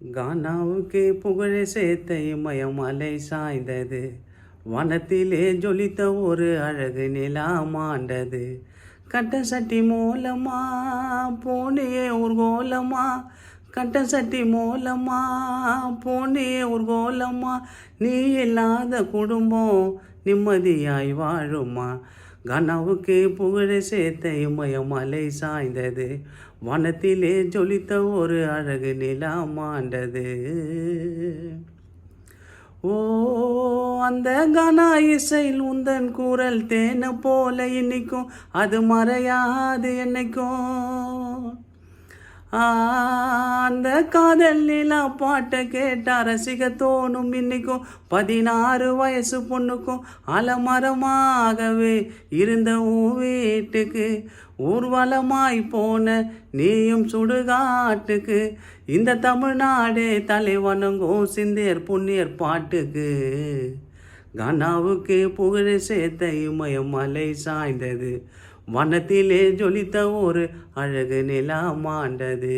கானாவுக்கு புகழை மயம் இமயமலை சாய்ந்தது வனத்திலே ஜொலித்த ஒரு அழகு நிலா மாண்டது கட்ட சட்டி மூலமா போனியே ஊர்கோலமா கட்ட சட்டி மூலமா போனியே ஊர்கோலமா நீ இல்லாத குடும்பம் நிம்மதியாய் வாழுமா கனவுக்கு புகழை சேர்த்த இமயமலை சாய்ந்தது. வனத்திலே ஜொலித்த ஒரு அழகு நிலா மாண்டது ஓ அந்த கனா இசையில் உந்தன் குரல் தேனை போல இன்னைக்கும் அது மறையாது என்னைக்கும். ஆ, அந்த காதல் நிலா பாட்டை கேட்டா ரசிக தோணும் இன்னைக்கும் பதினாறு வயசு பொண்ணுக்கும் அலமரமாகவே இருந்த உன் வீட்டுக்கு. ஊர்வலமாய் போன நீயும் சுடுகாட்டுக்கு. இந்த தமிழ்நாடே தலைவனுங்கும் சிந்தியர் புண்ணியர் பாட்டுக்கு. கனாவுக்கு புகழ் சேர்த்த இமயம் மலை சாய்ந்தது. வனத்திலே ஜொலித்த ஒரு அழகு நிலா மாண்டது.